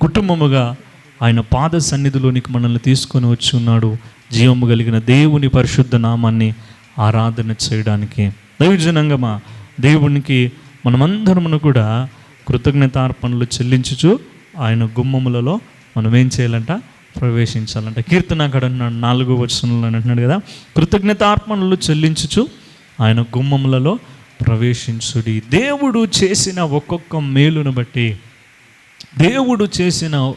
కుటుంబముగా ఆయన పాద సన్నిధిలోనికి మనల్ని తీసుకొని వచ్చి ఉన్నాడు. జీవము కలిగిన దేవుని పరిశుద్ధ నామాన్ని ఆరాధన చేయడానికి. దైవజనంగా మా దేవునికి మనమందరమును కూడా కృతజ్ఞతార్పణలు చెల్లించుచు ఆయన గుమ్మములలో మనం ఏం చేయాలంట? ప్రవేశించాలంట. కీర్తన అక్కడ అన్నాడు నాలుగో వచనంలో అంటున్నాడు కదా. కృతజ్ఞతార్పణలు చెల్లించుచు ఆయన గుమ్మములలో ప్రవేశించుడి. దేవుడు చేసిన ఒక్కొక్క మేలును బట్టి దేవుడు చేసిన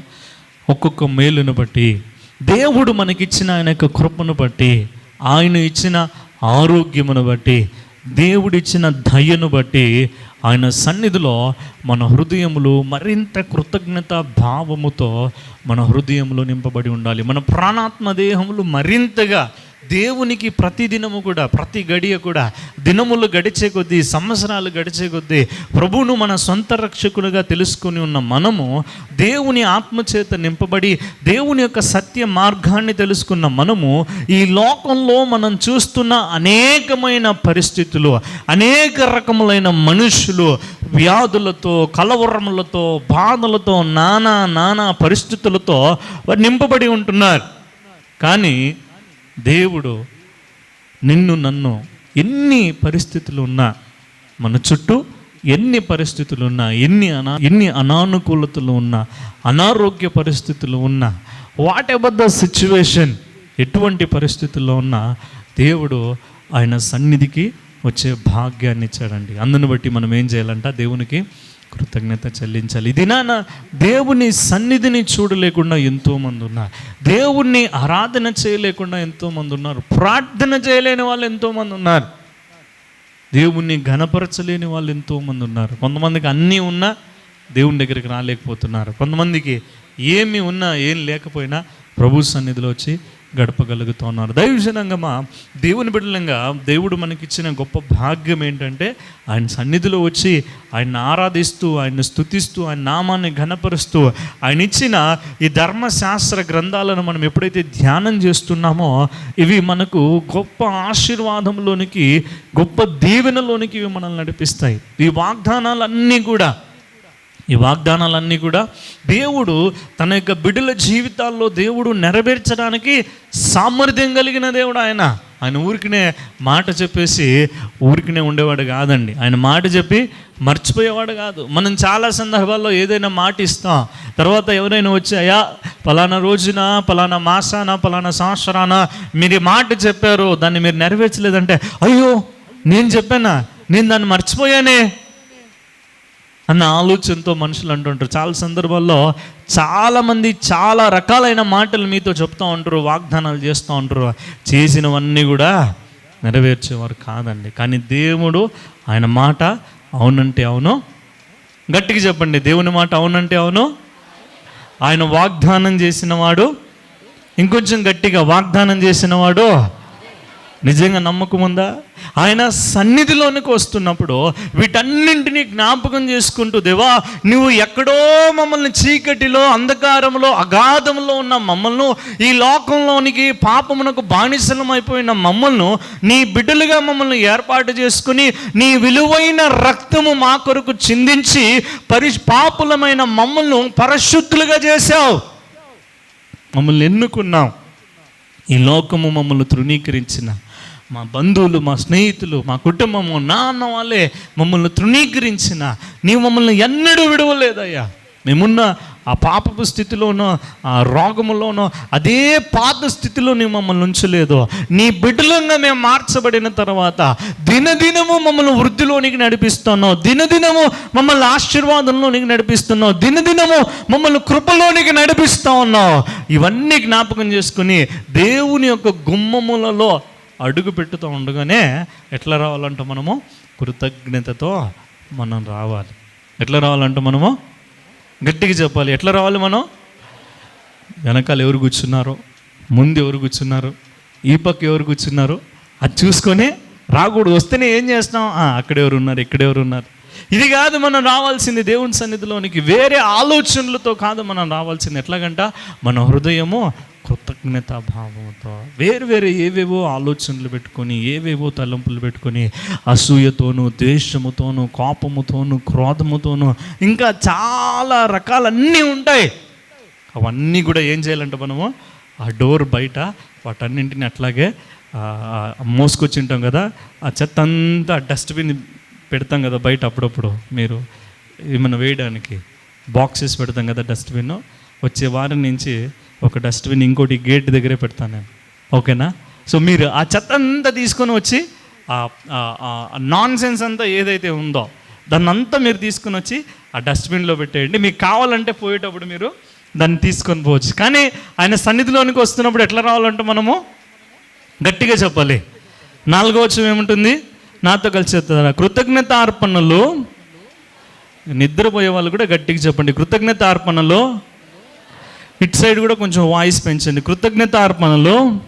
ఒక్కొక్క మేలును బట్టి దేవుడు మనకిచ్చిన ఆయన యొక్క కృపను బట్టి ఆయన ఇచ్చిన ఆరోగ్యమును బట్టి దేవుడిచ్చిన దయను బట్టి ఆయన సన్నిధిలో మన హృదయములు మరింత కృతజ్ఞత భావముతో మన హృదయంలో నింపబడి ఉండాలి. మన ప్రాణాత్మ దేహములు మరింతగా దేవునికి ప్రతి దినము కూడా ప్రతి గడియ కూడా దినములు గడిచే కొద్దీ సంవత్సరాలు గడిచే కొద్దీ ప్రభువును మన సొంత రక్షకులుగా తెలుసుకొని ఉన్న మనము దేవుని ఆత్మచేత నింపబడి దేవుని యొక్క సత్య మార్గాన్ని తెలుసుకున్న మనము ఈ లోకంలో మనం చూస్తున్న అనేకమైన పరిస్థితులు అనేక రకములైన మనుషులు వ్యాధులతో కలవరములతో బాధలతో నానా నానా పరిస్థితులతో నింపబడి ఉంటున్నారు. కానీ దేవుడు నిన్ను నన్ను ఎన్ని పరిస్థితులు ఉన్నా మన చుట్టూ ఎన్ని పరిస్థితులు ఉన్నా ఎన్ని అనా ఎన్ని అనానుకూలతలు ఉన్నా అనారోగ్య పరిస్థితులు ఉన్నా వాట్ ఎవర్ ద సిచ్యువేషన్ ఎటువంటి పరిస్థితుల్లో ఉన్నా దేవుడు ఆయన సన్నిధికి వచ్చే భాగ్యాన్ని ఇచ్చాడండి. అందుని బట్టి మనం ఏం చేయాలంట? దేవునికి కృతజ్ఞత చెల్లించాలి. ఇది నాన్న దేవుని సన్నిధిని చూడలేకుండా ఎంతోమంది ఉన్నారు. దేవుణ్ణి ఆరాధన చేయలేకుండా ఎంతోమంది ఉన్నారు. ప్రార్థన చేయలేని వాళ్ళు ఎంతోమంది ఉన్నారు. దేవుణ్ణి ఘనపరచలేని వాళ్ళు ఎంతోమంది ఉన్నారు. కొంతమందికి అన్నీ ఉన్నా దేవుని దగ్గరికి రాలేకపోతున్నారు. కొంతమందికి ఏమి ఉన్నా ఏం లేకపోయినా ప్రభు సన్నిధిలో వచ్చి గడపగలుగుతున్నారు. దైవజనంగమా దేవుని బిడ్డలంగా దేవుడు మనకిచ్చిన గొప్ప భాగ్యం ఏంటంటే ఆయన సన్నిధిలో వచ్చి ఆయన ఆరాధిస్తూ ఆయన స్థుతిస్తూ ఆయన నామాన్ని ఘనపరుస్తూ ఆయన ఇచ్చిన ఈ ధర్మశాస్త్ర గ్రంథాలను మనం ఎప్పుడైతే ధ్యానం చేస్తున్నామో ఇవి మనకు గొప్ప ఆశీర్వాదంలోనికి గొప్ప దీవెనలోనికి ఇవి మనల్ని నడిపిస్తాయి. ఈ వాగ్దానాలన్నీ కూడా ఈ వాగ్దానాలన్నీ కూడా దేవుడు తన యొక్క బిడ్డల జీవితాల్లో దేవుడు నెరవేర్చడానికి సామర్థ్యం కలిగిన దేవుడు ఆయన. ఆయన ఊరికినే మాట చెప్పేసి ఊరికినే ఉండేవాడు కాదండి. ఆయన మాట చెప్పి మర్చిపోయేవాడు కాదు. మనం చాలా సందర్భాల్లో ఏదైనా మాట ఇస్తాం. తర్వాత ఎవరైనా వచ్చి అయ్యా పలానా రోజున పలానా మాసాన పలానా సంవత్సరాన మీరు మాట చెప్పారు దాన్ని మీరు నెరవేర్చలేదంటే అయ్యో నేను చెప్పానా? నేను దాన్ని మర్చిపోయానే? అన్న ఆలోచనతో మనుషులు అంటుంటారు. చాలా సందర్భాల్లో చాలామంది చాలా రకాలైన మాటలు మీతో చెప్తూ ఉంటారు వాగ్దానాలు చేస్తూ ఉంటారు. చేసినవన్నీ కూడా నెరవేర్చేవారు కాదండి. కానీ దేవుడు ఆయన మాట అవునంటే అవును. గట్టిగా చెప్పండి దేవుని మాట అవునంటే అవును. ఆయన వాగ్దానం చేసినవాడు ఇంకొంచెం గట్టిగా వాగ్దానం చేసినవాడు నిజంగా నమ్మకం ఉందా? ఆయన సన్నిధిలోనికి వస్తున్నప్పుడు వీటన్నింటినీ జ్ఞాపకం చేసుకుంటూ దేవా నువ్వు ఎక్కడో మమ్మల్ని చీకటిలో అంధకారంలో అగాధంలో ఉన్న మమ్మల్ని ఈ లోకంలోనికి పాపమునకు బానిసలం అయిపోయిన మమ్మల్ని నీ బిడ్డలుగా మమ్మల్ని ఏర్పాటు చేసుకుని నీ విలువైన రక్తము మా కొరకు చిందించి పరి పాపులమైన మమ్మల్ని పరిశుద్ధులుగా చేశావు. మమ్మల్ని ఎన్నుకున్నాం ఈ లోకము మమ్మల్ని తృణీకరించిన. మా బంధువులు మా స్నేహితులు మా కుటుంబము నాన్న వాళ్ళే మమ్మల్ని తృణీకరించిన. నీవు మమ్మల్ని ఎన్నడూ విడవలేదయ్యా. మేమున్న ఆ పాపపు స్థితిలోనో ఆ రోగములోనో అదే పాత స్థితిలో నీవు మమ్మల్ని ఉంచలేదు. నీ బిడ్డలంగా మేము మార్చబడిన తర్వాత దినదినము మమ్మల్ని వృద్ధిలోనికి నడిపిస్తున్నావు. దినదినము మమ్మల్ని ఆశీర్వాదంలోనికి నడిపిస్తున్నావు. దినదినము మమ్మల్ని కృపలోనికి నడిపిస్తా ఉన్నావు. ఇవన్నీ జ్ఞాపకం చేసుకుని దేవుని యొక్క గుమ్మములలో అడుగు పెట్టుతూ ఉండగానే ఎట్లా రావాలంటే మనము? కృతజ్ఞతతో మనం రావాలి. ఎట్లా రావాలంటే మనము? గట్టిగా చెప్పాలి. ఎట్లా రావాలి మనం? వెనకాల ఎవరు కూర్చున్నారో? ముందు ఎవరు కూర్చున్నారు? ఈ పక్క ఎవరు కూర్చున్నారు? అది చూసుకొని రాకూడదు. వస్తేనే ఏం చేస్తాం ఆ, అక్కడ ఎవరు ఉన్నారు? ఇక్కడ ఎవరు ఉన్నారు? ఇది కాదు మనం రావాల్సింది దేవుని సన్నిధిలోనికి. వేరే ఆలోచనలతో కాదు మనం రావాల్సింది. ఎట్లాగంట? మన హృదయము కృతజ్ఞతా భావంతో వేరు వేరే ఏవేవో ఆలోచనలు పెట్టుకొని ఏవేవో తలంపులు పెట్టుకొని అసూయతోనూ ద్వేషముతోనూ కోపముతోనూ క్రోధముతోనూ ఇంకా చాలా రకాలన్నీ ఉంటాయి. అవన్నీ కూడా ఏం చేయాలంటే మనము ఆ డోర్ బయట వాటన్నింటిని అట్లాగే మోసుకొచ్చి ఉంటాం కదా ఆ చెత్త అంతా డస్ట్బిన్ పెడతాం కదా బయట అప్పుడప్పుడు మీరు ఏమైనా వేయడానికి బాక్సెస్ పెడతాం కదా డస్ట్బిన్ వచ్చే వారం నుంచి ఒక డస్ట్బిన్ ఇంకోటి గేట్ దగ్గరే పెడతాను నేను. ఓకేనా? సో మీరు ఆ చెత్త అంతా తీసుకొని వచ్చి నాన్ సెన్స్ అంతా ఏదైతే ఉందో దాన్ని అంతా మీరు తీసుకొని వచ్చి ఆ డస్ట్బిన్లో పెట్టేయండి. మీకు కావాలంటే పోయేటప్పుడు మీరు దాన్ని తీసుకొని పోవచ్చు. కానీ ఆయన సన్నిధిలోనికి వస్తున్నప్పుడు ఎట్లా రావాలంటే మనము? గట్టిగా చెప్పాలి. నాలుగో వచ్చం ఏముంటుంది? నాతో కలిసి చెప్తారా? కృతజ్ఞత అర్పణలు. నిద్రపోయే వాళ్ళు కూడా గట్టిగా చెప్పండి. కృతజ్ఞత అర్పణలో. ఇట్ సైడ్ కూడా కొంచెం వాయిస్ పెంచండి. కృతజ్ఞత అర్పణలో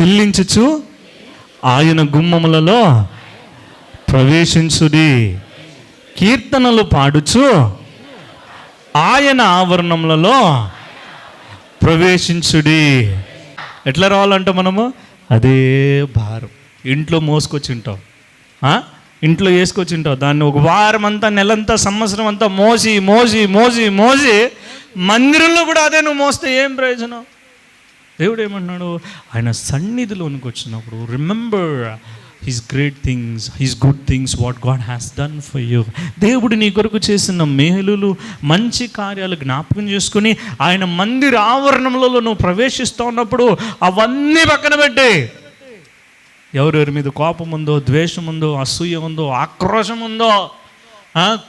చెల్లించచ్చు ఆయన గుమ్మములలో ప్రవేశించుడి. కీర్తనలు పాడుచు ఆయన ఆవరణములలో ప్రవేశించుడి. ఎట్లా రావాలంటే మనము? అదే భారం. ఇంట్లో మోసుకొచ్చి ఉంటాం. ఇంట్లో వేసుకొచ్చి ఉంటాం. దాన్ని ఒక వారం అంతా నెలంతా సంవత్సరం అంతా మోసి మోసి మోసి మోసి మందిరంలో కూడా అదే నువ్వు మోస్తే ఏం ప్రయోజనం? దేవుడు ఏమంటున్నాడు ఆయన సన్నిధిలోనికి వచ్చినప్పుడు remember his great things his good things what God has done for you దేవుడు నీ కొరకు చేసిన మేలులు మంచి కార్యాలు జ్ఞాపకం చేసుకుని ఆయన మందిర ఆవరణంలో నువ్వు ప్రవేశిస్తూ ఉన్నప్పుడు అవన్నీ పక్కన పెట్టి. ఎవరెవరి మీద కోపం ఉందో ద్వేషం ఉందో అసూయ ఉందో ఆక్రోశం ఉందో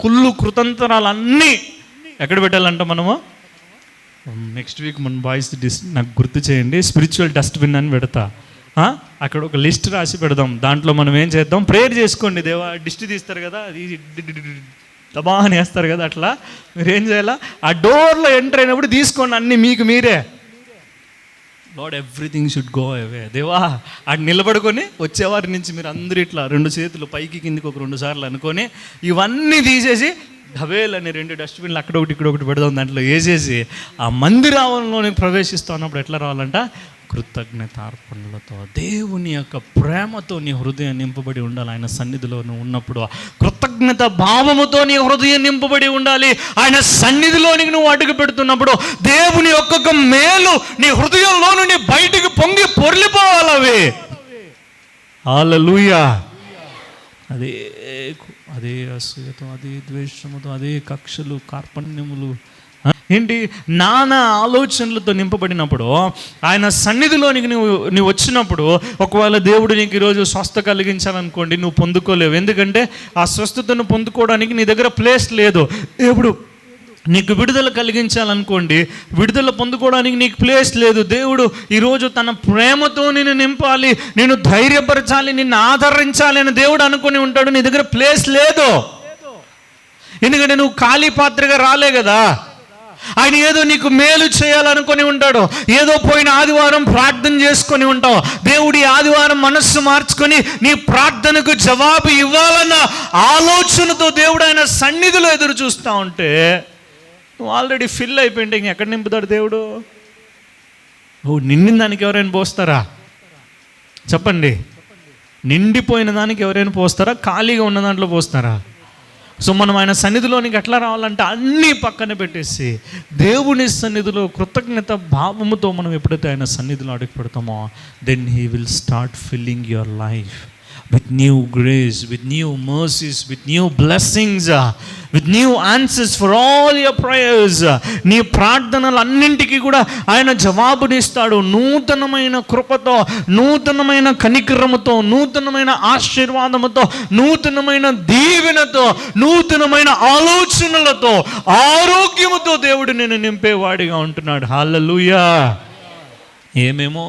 కుళ్ళు కృతంతరాలు అన్నీ ఎక్కడ పెట్టాలంట మనము? నెక్స్ట్ వీక్ మన బాయ్స్ డిస్ నాకు గుర్తు చేయండి స్పిరిచువల్ డస్ట్బిన్ అని పెడతా. అక్కడ ఒక లిస్ట్ రాసి పెడదాం. దాంట్లో మనం ఏం చేద్దాం? ప్రేయర్ చేసుకోండి. దేవా డిస్ట్ తీస్తారు కదా అది దబా అని వేస్తారు కదా అట్లా. మీరు ఏం చేయాలా? ఆ డోర్లో ఎంటర్ అయినప్పుడు తీసుకోండి అన్నీ మీకు మీరే. Lord everything should go away దేవా అటు నిలబడుకొని వచ్చేవారి నుంచి మీరు అందరూ ఇట్లా రెండు చేతులు పైకి కిందికి ఒక రెండు సార్లు అనుకొని ఇవన్నీ తీసేసి ఢబేల్ అనే రెండు డస్ట్బిన్లు అక్కడ ఒకటి ఇక్కడ ఒకటి పెడదాం దాంట్లో వేసేసి ఆ మందిరావరణలోనికి ప్రవేశిస్తా ఉన్నప్పుడు ఎట్లా రావాలంట? కృతజ్ఞతార్పణలతో. దేవుని యొక్క ప్రేమతో నీ హృదయం నింపబడి ఉండాలి. ఆయన సన్నిధిలో ఉన్నప్పుడు కృతజ్ఞత భావముతో నీ హృదయం నింపబడి ఉండాలి. ఆయన సన్నిధిలోనికి నువ్వు అడుగు పెడుతున్నప్పుడు దేవుని ఒక్కొక్క మేలు నీ హృదయంలో నుండి బయటికి పొంగి పొర్లిపోవాలి అవి. హల్లెలూయా అదే అదే అసూయతో అదే ద్వేషముతో అదే కక్షలు కార్పణ్యములు. ఏంటి? నానా ఆలోచనలతో నింపబడినప్పుడు ఆయన సన్నిధిలోనికి నువ్వు నువ్వు వచ్చినప్పుడు ఒకవేళ దేవుడు నీకు ఈరోజు స్వస్థ కలిగించాలనుకోండి నువ్వు పొందుకోలేవు. ఎందుకంటే ఆ స్వస్థతను పొందుకోవడానికి నీ దగ్గర ప్లేస్ లేదు. దేవుడు నీకు విడుదల కలిగించాలనుకోండి విడుదల పొందుకోవడానికి నీకు ప్లేస్ లేదు. దేవుడు ఈరోజు తన ప్రేమతో నిన్ను నింపాలి నేను ధైర్యపరచాలి నిన్ను ఆదరించాలి అని దేవుడు అనుకుని ఉంటాడు. నీ దగ్గర ప్లేస్ లేదు. ఎందుకంటే నువ్వు ఖాళీ పాత్రగా రాలే కదా. ఆయన ఏదో నీకు మేలు చేయాలనుకుని ఉంటాడు. ఏదో పోయిన ఆదివారం ప్రార్థన చేసుకొని ఉంటావు. దేవుడి ఆదివారం మనస్సు మార్చుకొని నీ ప్రార్థనకు జవాబు ఇవ్వాలన్న ఆలోచనతో దేవుడు ఆయన సన్నిధిలో ఎదురు చూస్తూ ఉంటే నువ్వు ఆల్రెడీ ఫిల్ అయిపోయింటే ఇంక ఎక్కడ నింపుతాడు దేవుడు? ఓ నిండిన దానికి ఎవరైనా పోస్తారా? చెప్పండి. నిండిపోయిన దానికి ఎవరైనా పోస్తారా? ఖాళీగా ఉన్న దాంట్లో పోస్తారా? సో మనం ఆయన సన్నిధిలోనికి ఎట్లా రావాలంటే అన్నీ పక్కన పెట్టేసి దేవుని సన్నిధిలో కృతజ్ఞత భావముతో మనం ఎప్పుడైతే ఆయన సన్నిధిలో అడుగు పెడతామో then he will start filling your life with new grace with new mercies with new blessings with new answers for all your prayers నీ ప్రార్థనలు అన్నింటికీ కూడా ఆయన జవాబునిస్తాడు. నూతనమైన కృపతో నూతనమైన కనికరముతో నూతనమైన ఆశీర్వాదముతో నూతనమైన దీవెనతో నూతనమైన ఆలోచనలతో ఆరోగ్యముతో దేవుడు నేను నింపేవాడిగా ఉంటున్నాడు. హాలలుయా ఏమేమో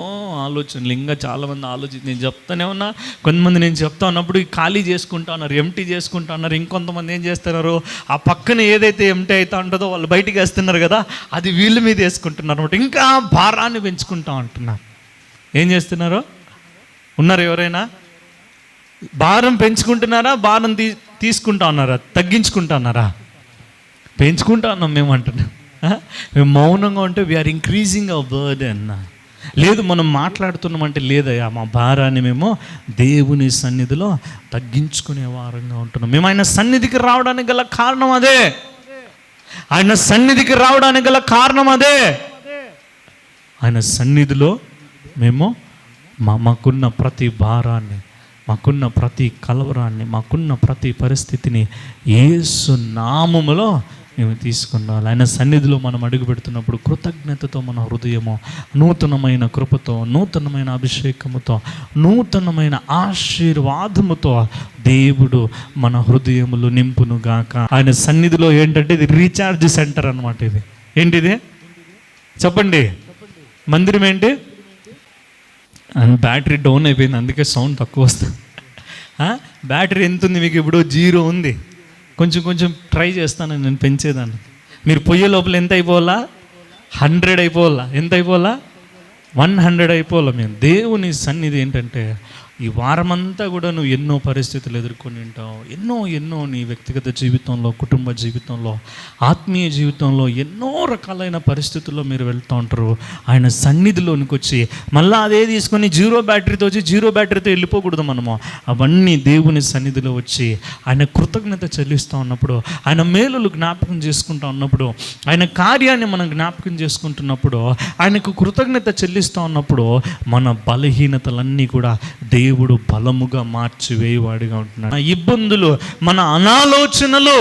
ఆలోచనలు ఇంకా చాలామంది ఆలోచించి నేను చెప్తానే ఉన్నా కొంతమంది నేను చెప్తా ఉన్నప్పుడు ఖాళీ చేసుకుంటా ఉన్నారు ఎంటీ చేసుకుంటా ఉన్నారు ఇంకొంతమంది ఏం చేస్తున్నారు? ఆ పక్కన ఏదైతే ఎంటీ అవుతా ఉంటుందో వాళ్ళు బయటికి వేస్తున్నారు కదా అది వీళ్ళ మీద వేసుకుంటున్నారు అనమాట ఇంకా భారాన్ని పెంచుకుంటా ఉంటున్నారు. ఏం చేస్తున్నారు? ఉన్నారు ఎవరైనా? భారం పెంచుకుంటున్నారా? భారం తీ తీసుకుంటా ఉన్నారా? తగ్గించుకుంటా ఉన్నారా? పెంచుకుంటా ఉన్నాం మేము అంటున్నాం. మేము మౌనంగా ఉంటే వీఆర్ ఇంక్రీజింగ్ అవర్ అన్నా లేదు మనం మాట్లాడుతున్నామంటే లేదయ్యా మా భారాన్ని మేము దేవుని సన్నిధిలో తగ్గించుకునే వారంగా ఉంటున్నాం. మేము ఆయన సన్నిధికి రావడానికి గల కారణం అదే. ఆయన సన్నిధికి రావడానికి గల కారణం అదే. ఆయన సన్నిధిలో మేము మా మాకున్న ప్రతి భారాన్ని మాకున్న ప్రతి కలవరాన్ని మాకున్న ప్రతి పరిస్థితిని ఏసు నామములో మేము తీసుకున్నాం ఆయన సన్నిధిలో మనం అడుగు పెడుతున్నప్పుడు కృతజ్ఞతతో మన హృదయము నూతనమైన కృపతో నూతనమైన అభిషేకముతో నూతనమైన ఆశీర్వాదముతో దేవుడు మన హృదయములు నింపును గాక. ఆయన సన్నిధిలో ఏంటంటే ఇది రీఛార్జ్ సెంటర్ అనమాట ఇది. ఏంటిది? చెప్పండి. మందిరం ఏంటి? బ్యాటరీ డౌన్ అయిపోయింది అందుకే సౌండ్ తక్కువ వస్తుంది. బ్యాటరీ ఎంత ఉంది మీకు ఇప్పుడు? జీరో ఉంది. కొంచెం కొంచెం ట్రై చేస్తాను నేను పెంచేదాన్ని. మీరు పొయ్యే లోపల ఎంత అయిపోవాలా? హండ్రెడ్ అయిపోవాలా? ఎంత అయిపోవాలా? వన్ హండ్రెడ్ అయిపోవాలా మేము? దేవుని సన్నిధి ఏంటంటే ఈ వారమంతా కూడా నువ్వు ఎన్నో పరిస్థితులు ఎదుర్కొని ఉంటావు. ఎన్నో ఎన్నో నీ వ్యక్తిగత జీవితంలో కుటుంబ జీవితంలో ఆత్మీయ జీవితంలో ఎన్నో రకాలైన పరిస్థితుల్లో మీరు వెళ్తూ ఉంటారు. ఆయన సన్నిధిలోనికి వచ్చి మళ్ళీ అదే తీసుకొని జీరో బ్యాటరీతో వచ్చి జీరో బ్యాటరీతో వెళ్ళిపోకూడదు మనము. అవన్నీ దేవుని సన్నిధిలో వచ్చి ఆయన కృతజ్ఞత చెల్లిస్తూ ఉన్నప్పుడు ఆయన మేలులు జ్ఞాపకం చేసుకుంటూ ఉన్నప్పుడు ఆయన కార్యాన్ని మనం జ్ఞాపకం చేసుకుంటున్నప్పుడు ఆయనకు కృతజ్ఞత చెల్లిస్తూ ఉన్నప్పుడు మన బలహీనతలన్నీ కూడా దేవుడు బలముగా మార్చివేయవాడిగా ఉంటున్నాడు. మన ఇబ్బందులు మన అనాలోచనలు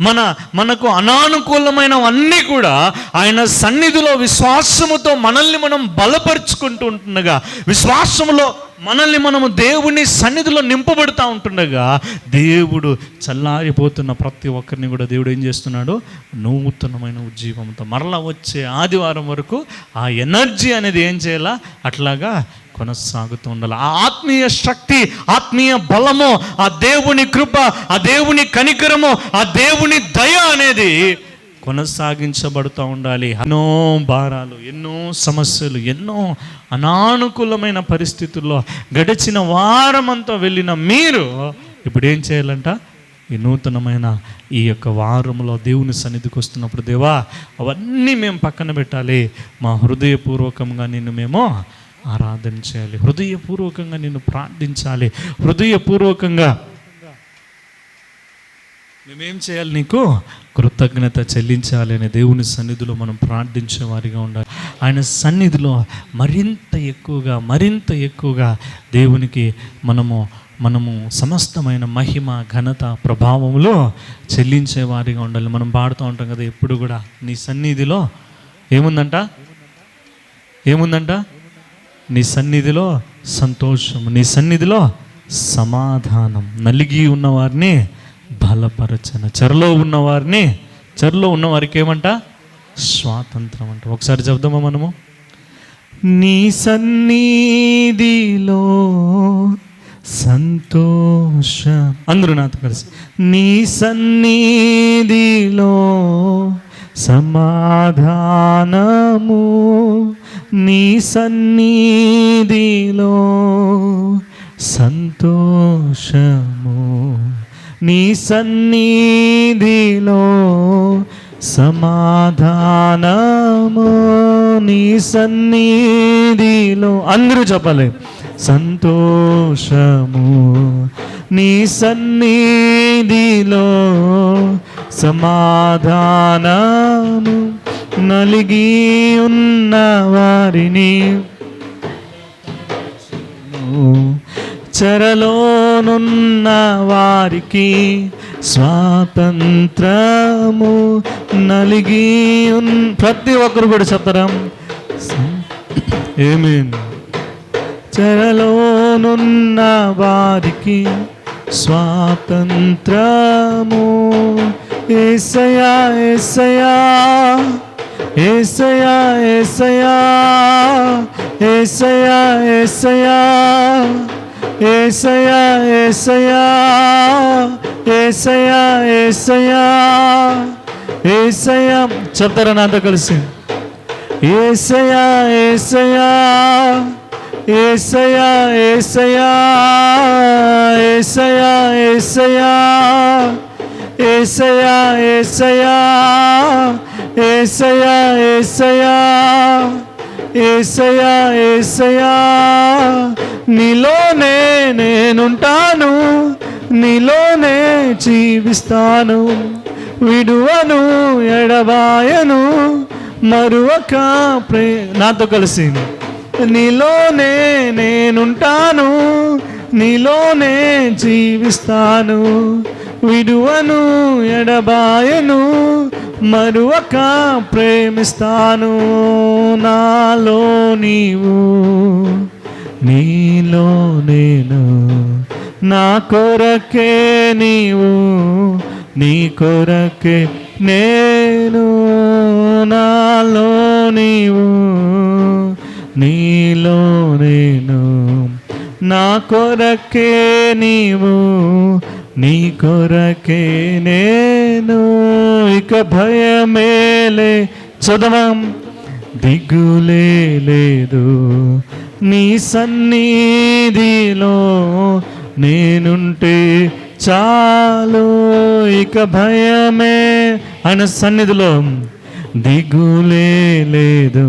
మన మనకు అనానుకూలమైనవన్నీ కూడా ఆయన సన్నిధిలో విశ్వాసముతో మనల్ని మనం బలపరుచుకుంటూ ఉంటుండగా విశ్వాసములో మనల్ని మనము దేవుని సన్నిధిలో నింపబడుతూ ఉంటుండగా దేవుడు చల్లారిపోతున్న ప్రతి ఒక్కరిని కూడా దేవుడు ఏం చేస్తున్నాడు? నూతనమైన ఉజ్జీవంతో మరలా వచ్చే ఆదివారం వరకు ఆ ఎనర్జీ అనేది ఏం చేయాలా? అట్లాగా కొనసాగుతూ ఉండాలి. ఆ ఆత్మీయ శక్తి ఆత్మీయ బలము ఆ దేవుని కృప ఆ దేవుని కనికరము ఆ దేవుని దయ అనేది కొనసాగించబడుతూ ఉండాలి. ఎన్నో భారాలు ఎన్నో సమస్యలు ఎన్నో అనానుకూలమైన పరిస్థితుల్లో గడిచిన వారమంతా వెళ్ళిన మీరు ఇప్పుడు ఏం చేయాలంట? ఈ నూతనమైన ఈ యొక్క వారంలో దేవుని సన్నిధికి వస్తున్నప్పుడు దేవా అవన్నీ మేము పక్కన పెట్టాలి. మా హృదయపూర్వకంగా నిన్ను మేము ఆరాధన చేయాలి. హృదయపూర్వకంగా నిన్ను ప్రార్థించాలి. హృదయపూర్వకంగా మేమేం చేయాలి నీకు? కృతజ్ఞత చెల్లించాలి అనే దేవుని సన్నిధిలో మనం ప్రార్థించే వారిగా ఉండాలి. ఆయన సన్నిధిలో మరింత ఎక్కువగా మరింత ఎక్కువగా దేవునికి మనము మనము సమస్తమైన మహిమ ఘనత ప్రభావములో చెల్లించే వారిగా ఉండాలి. మనం పాడుతూ ఉంటాం కదా ఎప్పుడు కూడా నీ సన్నిధిలో ఏముందంట? ఏముందంట? నీ సన్నిధిలో సంతోషం నీ సన్నిధిలో సమాధానం. నలిగి ఉన్నవారిని బలపరచన. చెరలో ఉన్నవారిని చెరలో ఉన్నవారికి ఏమంట? స్వాతంత్రం అంట ఒకసారి చెప్దామా మనము? నీ సన్నిధిలో సంతోషం. అందరూ నాతో కలిసి. నీ సన్నిధిలో సమాధానము. నీ సన్నిధిలో సంతోషము. నీ సన్నిధిలో సమాధానము నీ సన్నిధిలో అందరూ చెప్పాలి. సంతోషము నీ సన్నిధిలో సమాధానము నలిగి ఉన్న వారిని చెరలోనున్న వారికి స్వాతంత్రము నలిగి ఉన్ ప్రతి ఒక్కరు కూడా చెప్తారా? ఏమేన్ చెరలోనున్న వారికి స్వాతంత్రము. ఏసయా ఏసయా ఏసయా ఏసయా ఏసయా ఏసయా ఏసయా ఏసయా ఏసయా ఏసయా ఏసయా చెప్తారా నాతో కలిసి ఏసయా ఏసయా ఏసయా ఏసయా ఏసయా ఏసయా ఏసయా ఏసయా ఏసయా ఏసయా ఏసయా ఏసయా నీలోనే నేనుంటాను నీలోనే జీవిస్తాను. విడువను ఎడబాయను మరువక ప్రే నాతో కలిసి నీలోనే నేనుంటాను నీలోనే జీవిస్తాను. విడువను ఎడబాయను మరువక ప్రేమిస్తాను. నాలో నీవు నీలో నేను. నా కొరకే నీవు నీ కొరకే నేను. నాలో నీవు నీలో నేను. నా కొరకే నీవు నీ కొరకే నేను. ఇక భయమేలే చదవం దిగులే లేదు నీ సన్నిధిలో నేనుంటే చాలు. ఇక భయమే ఆయన సన్నిధిలో దిగులే లేదు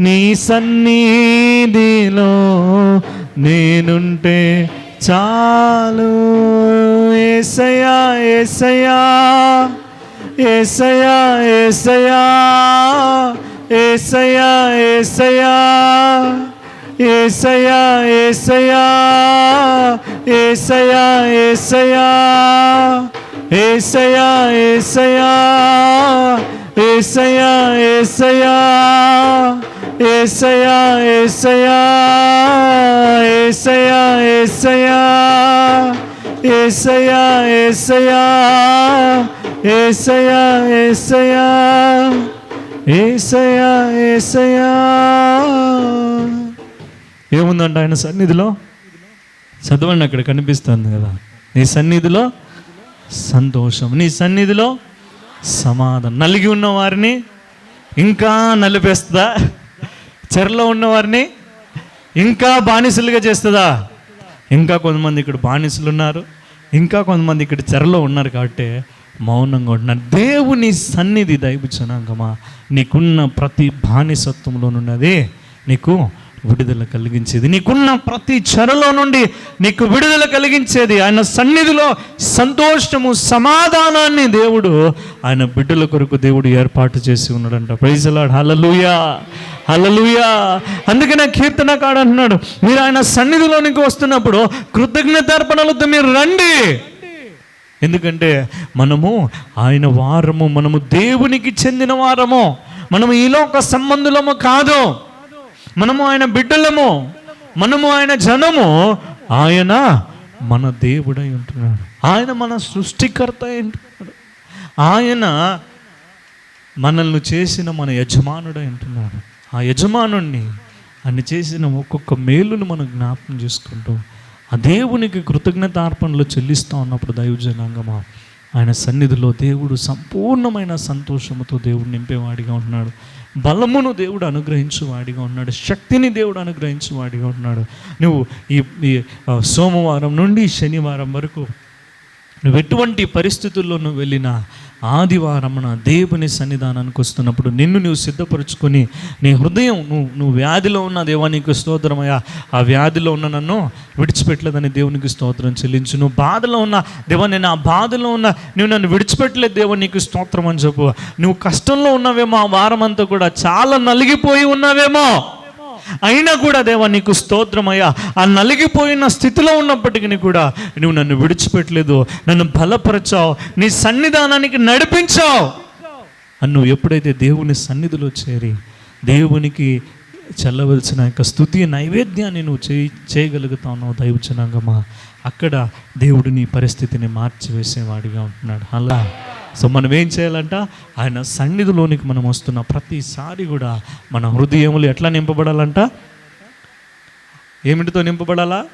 నీ సన్నిధిలో నేనుంటే చాలు. ఏసయా ఏసయా ఏసయా ఏసయా ఏసయా ఏసయా ఏసయా ఏసయా ఏసయా ఏసయా ఏసయా ఏసయా ఏసయా ఏసయా ఏసయా ఏసయా ఏసయా ఏసయా ఏసయా ఏసయా ఏసయా ఏసయా ఏసయా ఏముందంట ఆయన సన్నిధిలో? చదవండి అక్కడ కనిపిస్తుంది కదా. నీ సన్నిధిలో సంతోషం నీ సన్నిధిలో సమాధానం. నలిగి ఉన్న వారిని ఇంకా నలిపేస్తుందా? చెరలో ఉన్నవారిని ఇంకా బానిసలుగా చేస్తుందా? ఇంకా కొంతమంది ఇక్కడ బానిసలు ఉన్నారు ఇంకా కొంతమంది ఇక్కడ చెరలో ఉన్నారు కాబట్టి మౌనంగా ఉంటున్నారు. దేవుని సన్నిధి దైవ నీకున్న ప్రతి బానిసత్వంలోనున్నది నీకు విడుదల కలిగించేది. నీకున్న ప్రతి చెరలో నుండి నీకు విడుదల కలిగించేది. ఆయన సన్నిధిలో సంతోషము సమాధానాన్ని దేవుడు ఆయన బిడ్డల కొరకు దేవుడు ఏర్పాటు చేసి ఉన్నాడంట. ప్రైజలాడ్ హలలుయా హలలుయా అందుకనే కీర్తన అంటున్నాడు మీరు ఆయన సన్నిధిలోనికి వస్తున్నప్పుడు కృతజ్ఞతార్పణలతో మీరు రండి. ఎందుకంటే మనము ఆయన వారము మనము దేవునికి చెందిన వారము. మనము ఈ లోక సంబంధులము కాదు. మనము ఆయన బిడ్డలము మనము ఆయన జనము ఆయన మన దేవుడై ఉంటున్నాడు. ఆయన మన సృష్టికర్త అయి ఉంటున్నాడు. ఆయన మనల్ని చేసిన మన యజమానుడై ఉంటున్నాడు. ఆ యజమానుణ్ణి ఆయన చేసిన ఒక్కొక్క మేలును మనం జ్ఞాపకం చేసుకుంటూ ఆ దేవునికి కృతజ్ఞతార్పణలు చెల్లిస్తూ ఉన్నప్పుడు దైవజనాంగమా ఆయన సన్నిధిలో దేవుడు సంపూర్ణమైన సంతోషముతో దేవుడు నింపేవాడిగా ఉంటున్నాడు. బలమును దేవుడు అనుగ్రహించువాడిగా ఉన్నాడు. శక్తిని దేవుడు అనుగ్రహించు వాడిగా ఉన్నాడు. నువ్వు ఈ ఈ, సోమవారం నుండి శనివారం వరకు నువ్వు ఎటువంటి పరిస్థితుల్లో నువ్వు వెళ్ళినా ఆదివారమున దేవుని సన్నిధానానికి వస్తున్నప్పుడు నిన్ను నువ్వు సిద్ధపరుచుకొని నీ హృదయం నువ్వు నువ్వు వ్యాధిలో ఉన్న దేవా నీకు స్తోత్రమయ్యా ఆ వ్యాధిలో ఉన్న నన్ను విడిచిపెట్టలేదని దేవునికి స్తోత్రం చెల్లించు నువ్వు బాధలో ఉన్న దేవా నేను ఆ బాధలో ఉన్న నువ్వు నన్ను విడిచిపెట్టలేదు దేవా నీకు స్తోత్రం అని చెప్పు. నువ్వు కష్టంలో ఉన్నావేమో ఆ వారం అంతా కూడా చాలా నలిగిపోయి ఉన్నావేమో. అయినా కూడా దేవా నీకు స్తోత్రమయ్యా. ఆ నలిగిపోయిన స్థితిలో ఉన్నప్పటికీ కూడా నువ్వు నన్ను విడిచిపెట్టలేదు. నన్ను బలపరచావు. నీ సన్నిధానానికి నడిపించావు. అని నువ్వు ఎప్పుడైతే దేవుని సన్నిధిలో చేరి దేవునికి చెల్లవలసిన యొక్క స్థుతి నైవేద్యాన్ని నువ్వు చేయి చేయగలుగుతా దైవచనంగమా అక్కడ దేవుడు నీ పరిస్థితిని మార్చివేసేవాడిగా ఉంటున్నాడు. అలా సో మనం ఏం చేయాలంట? ఆయన సన్నిధిలోనికి మనం వస్తున్న ప్రతిసారి కూడా మన హృదయములు ఎట్లా నింపబడాలంట? ఏమిటితో నింపబడాలా?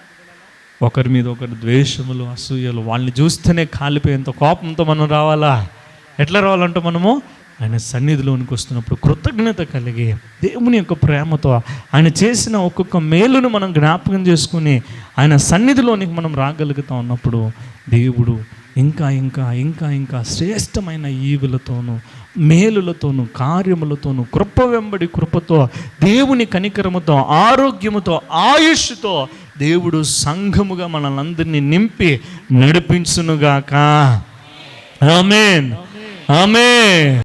ఒకరి మీద ఒకరి ద్వేషములు అసూయలు వాళ్ళని చూస్తేనే కాలిపోయేంత కోపంతో మనం రావాలా? ఎట్లా రావాలంటే మనము? ఆయన సన్నిధిలోనికి వస్తున్నప్పుడు కృతజ్ఞత కలిగి దేవుని యొక్క ప్రేమతో ఆయన చేసిన ఒక్కొక్క మేలును మనం జ్ఞాపకం చేసుకుని ఆయన సన్నిధిలోనికి మనం రాగలుగుతా ఉన్నప్పుడు దేవుడు ఇంకా ఇంకా ఇంకా ఇంకా శ్రేష్టమైన ఈవులతోనూ మేలులతోనూ కార్యములతోనూ కృప వెంబడి కృపతో దేవుని కనికరముతో ఆరోగ్యముతో ఆయుష్తో దేవుడు సంఘముగా మనల్ని అందరినీ నింపి నడిపించునుగాక. ఆమెన్. ఆమె